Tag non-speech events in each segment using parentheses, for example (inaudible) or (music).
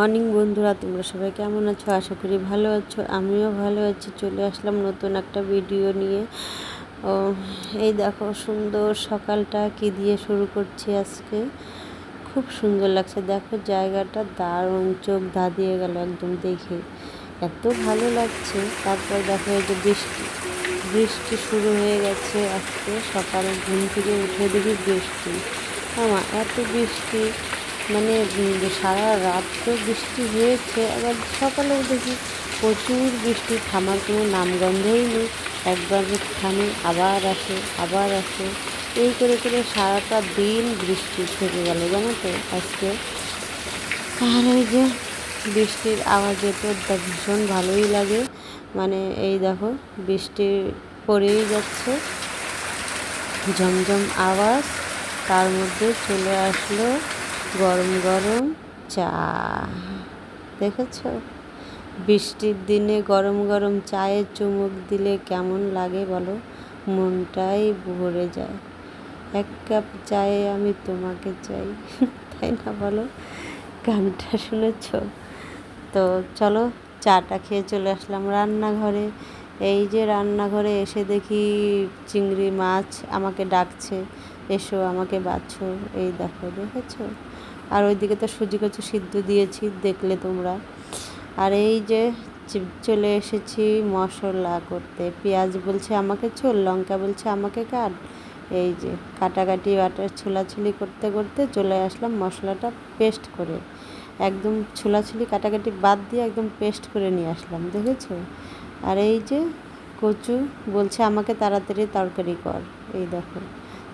Morning বন্ধুরা, তোমরা সবাই কেমন আছো? আশা করি ভালো আছো। আমিও ভালো আছি। চলে আসলাম নতুন একটা ভিডিও নিয়ে। ও, এই দেখো, সুন্দর সকালটা কি দিয়ে শুরু করছি আজকে? খুব সুন্দর লাগছে। দেখো, জায়গাটা দারুণ, চোখ ধাঁধিয়ে গেল একদম দেখে। এত ভালো লাগছে। তারপর দেখো, এই যে বৃষ্টি। বৃষ্টি শুরু হয়ে গেছে আজকে। সকালে ঘুম থেকে উঠে দেখি বৃষ্টি। আমা, এত বৃষ্টি। মানে সারা রাত তো বৃষ্টি হয়েছে। আবার সকালেও দেখি প্রচুর বৃষ্টি, থামার কোনো নামগন্ধই নেই। একবার থামে আবার আসে আবার আসে। এই করে করে সারাটা দিন বৃষ্টি থেকে গেল, জানো তো আজকে। আর ওই যে বৃষ্টির আওয়াজে তো ভীষণ ভালোই লাগে। মানে এই দেখো, বৃষ্টি পড়েই যাচ্ছে। ঝমঝম আওয়াজ, তার মধ্যে চলে আসলো গরম গরম চা। দেখেছ? বৃষ্টির দিনে গরম গরম চায়ে চুমুক দিলে কেমন লাগে বলো? মনটাই ভরে যায়। এক কাপ চায়ে আমি তোমাকে চাই। (laughs) তাই না বলো? গানটা শুনেছ? তো চলো, চাটা খেয়ে চলে আসলাম রান্নাঘরে। এই যে রান্নাঘরে এসে দেখি চিংড়ি মাছ আমাকে ডাকছে। এসো, আমাকে বাছো এই দেখো, দেখেছ? আর ওইদিকে তো সুজি কচু সিদ্ধ দিয়েছি, দেখলে তোমরা। আর এই যে চলে এসেছি মশলা করতে। পেঁয়াজ বলছে আমাকে চল লঙ্কা বলছে আমাকে কাট এই যে কাটাকাটি বাটার ছোলাছুলি করতে করতে চলে আসলাম মশলাটা পেস্ট করে। একদম ছোলাছুলি কাটাকাটি বাদ দিয়ে একদম পেস্ট করে নিয়ে আসলাম, দেখেছ? আর এই যে কচু বলছে আমাকে তাড়াতাড়ি তরকারি কর। এই দেখো।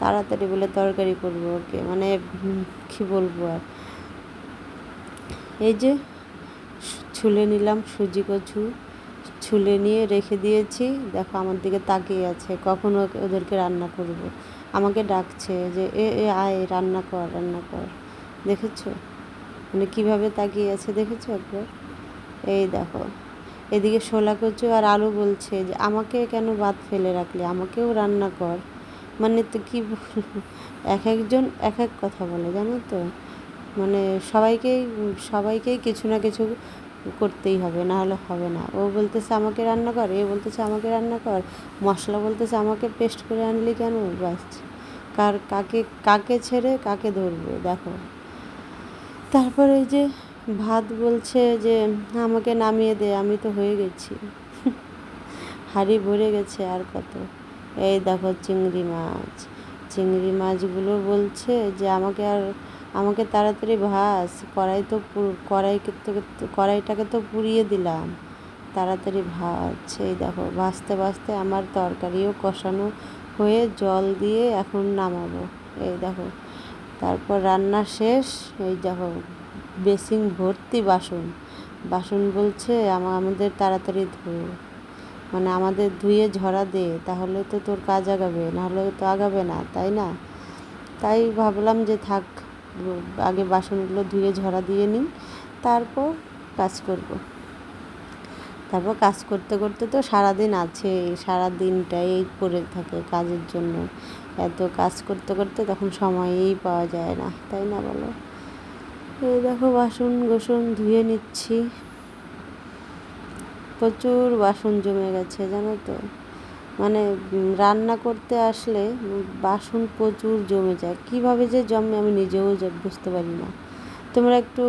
তাড়াতাড়ি বলে তরকারি করব ওকে। মানে কী বলব আর? এই যে, ছুলে নিলাম সুজি কচু, ছুলে নিয়ে রেখে দিয়েছি। দেখো আমার দিকে তাকিয়ে আছে, কখন ওদেরকে রান্না করব। আমাকে ডাকছে যে, এ এ, আয়, রান্না কর রান্না কর। দেখেছ? মানে কীভাবে তাকিয়ে আছে, দেখেছ একবার? এই দেখো, এদিকে শোলা কচু আর আলু বলছে যে, আমাকে কেন ভাত ফেলে রাখলে? আমাকেও রান্না কর। মানে তো কী এক একজন এক এক কথা বলে, জানো তো? মানে সবাইকেই সবাইকেই কিছু না কিছু করতেই হবে, না হলে হবে না। ও বলতেছে, আমাকে রান্না কর এ বলতেছে, আমাকে রান্না কর মশলা বলতেছে, আমাকে পেস্ট করে আনলি কেন? বাস কার, কাকে কাকে ছেড়ে কাকে ধরবে, দেখো। তারপরে যে ভাত বলছে যে, আমাকে নামিয়ে দে, আমি তো হয়ে গেছি। হাড়ি ভরে গেছে আর কত। এই দেখো চিংড়ি মাছ। চিংড়ি মাছগুলো বলছে যে আমাকে আর আমাকে তাড়াতাড়ি ভাস, কড়াই তো তো, কড়াইটাকে তো পুড়িয়ে দিলাম। তাড়াতাড়ি ভাজ। এই দেখো, ভাজতে ভাজতে আমার তরকারিও কষানো হয়ে জল দিয়ে এখন নামাবো। এই দেখো, তারপর রান্না শেষ। এই দেখো, বেসিন ভর্তি বাসন। বাসন বলছে আমা- আমাদের তাড়াতাড়ি ধুয়ে। মানে আমাদের ধুয়ে ঝরা দে, তাহলে তো তোর কাজ আগাবে, নাহলে তো আগাবে না, তাই না? তাই ভাবলাম যে থাক, আগে বাসনগুলো ধুয়ে ঝরা দিয়ে নিই, তারপর কাজ করব। তারপর কাজ করতে করতে তো সারাদিন আছে সারা দিনটাই পড়ে থাকে কাজের জন্য। এত কাজ করতে করতে তখন সময়ই পাওয়া যায় না, তাই না বলো? এই দেখো বাসন গোসন ধুয়ে নিচ্ছি। প্রচুর বাসন জমে গেছে, জানো তো। মানে রান্না করতে আসলে বাসন প্রচুর জমে যায়। কীভাবে যে জমে আমি নিজেও বুঝতে পারি না। তোমরা একটু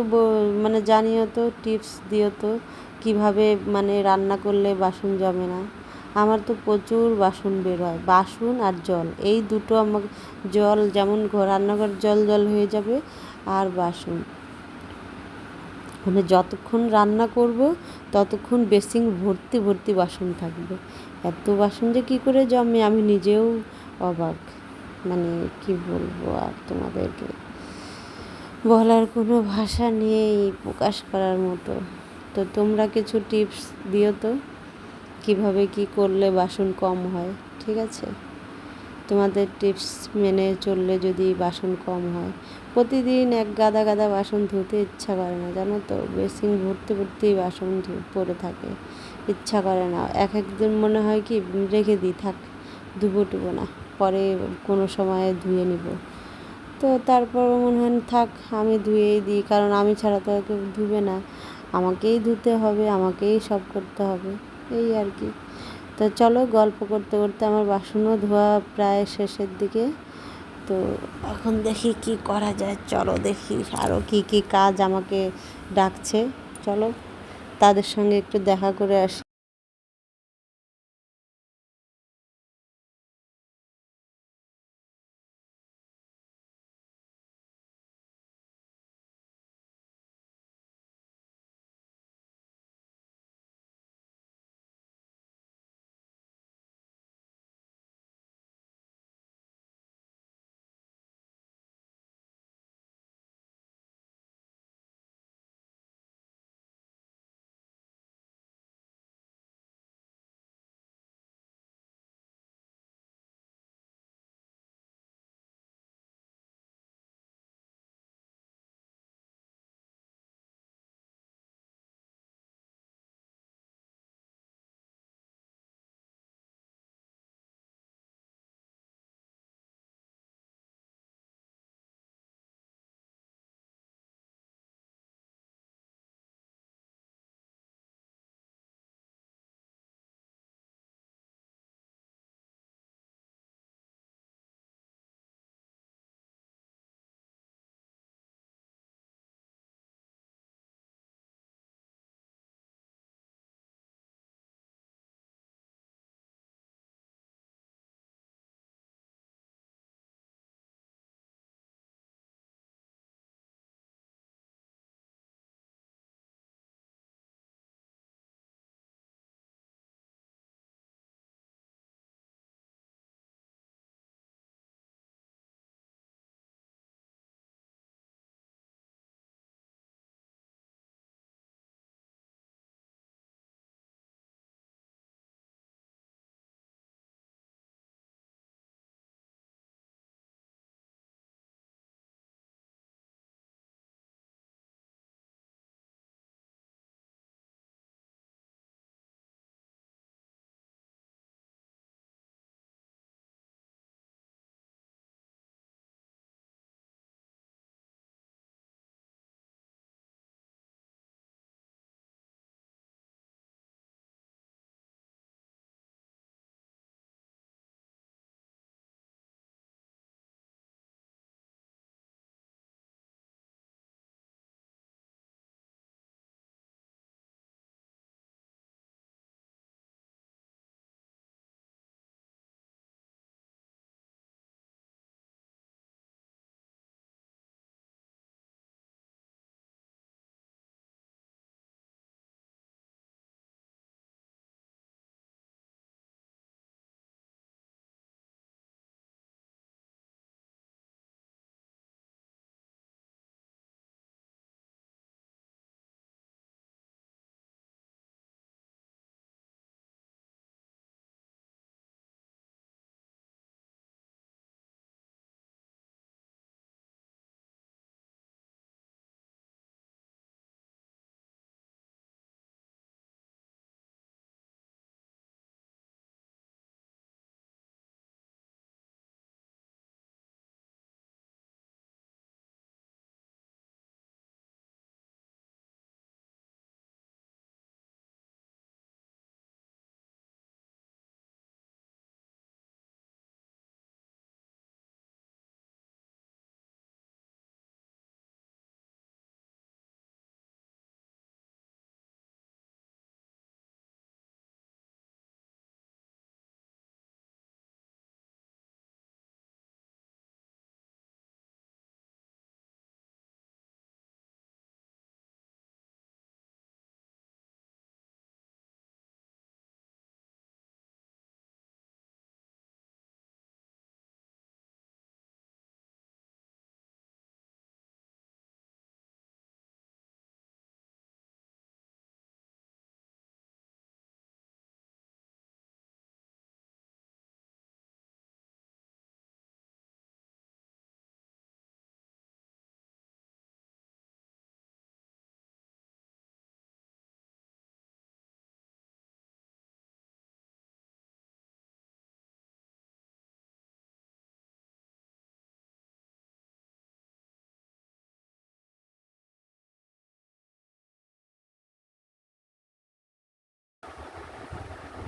মানে জানিও তো, টিপস দিও তো, কীভাবে মানে রান্না করলে বাসন জমে না। আমার তো প্রচুর বাসন বের হয়, বাসন আর জল। এই দুটো আমাকে, জল যেমন ঘর রান্নাঘর জল জল হয়ে যাবে আর বাসন। মানে যতক্ষণ রান্না করব, ততক্ষণ বেসিং ভর্তি ভর্তি বাসন থাকবে। এত বাসন যে কী করে জমে, আমি নিজেও অবাক। মানে কি বলব আর তোমাদেরকে? বলার কোনো ভাষা নেই প্রকাশ করার মতো। তো তোমরা কিছু টিপস দিও তো, কীভাবে কি করলে বাসন কম হয়, ঠিক আছে? তোমাদের টিপস মেনে চললে যদি বাসন কম হয়। প্রতিদিন এক গাদা গাদা বাসন ধুতে ইচ্ছা করে না, জানো তো? বেসিন ভর্তি ভর্তি বাসন পড়ে থাকে। ইচ্ছা করে না। এক একদিন মনে হয় কি, রেখে দিই, থাক, ধুবো টুবো না। পরে কোনো সময়ে ধুয়ে নিব। তো তারপর মনে হয়, থাক, আমি ধুয়েই দিই। কারণ আমি ছাড়া তো কেউ ধুবে না। আমাকেই ধুতে হবে, আমাকেই সব করতে হবে। এই আর কি। তো চলো গল্প করতে করতে আমার বাসনও ধোয়া প্রায় শেষের দিকে। তো এখন দেখি কি করা যায়, চলো দেখি আরও কি কি কাজ আমাকে ডাকছে। চলো তাদের সঙ্গে একটু দেখা করে আসি।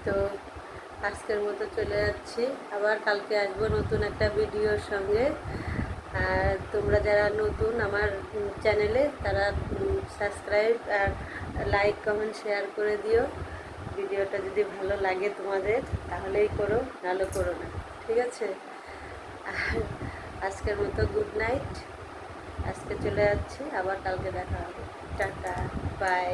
তো আজকের মতো চলে যাচ্ছি। আবার কালকে আসব নতুন একটা ভিডিওর সঙ্গে। আর তোমরা যারা নতুন আমার চ্যানেলে, তারা সাবস্ক্রাইব আর লাইক কমেন্ট শেয়ার করে দিও। ভিডিওটা যদি ভালো লাগে তোমাদের, তাহলেই করো, নাহলে করো না। ঠিক আছে? আর আজকের মতো গুড নাইট আজকে চলে যাচ্ছি, আবার কালকে দেখা হবে। Tata bye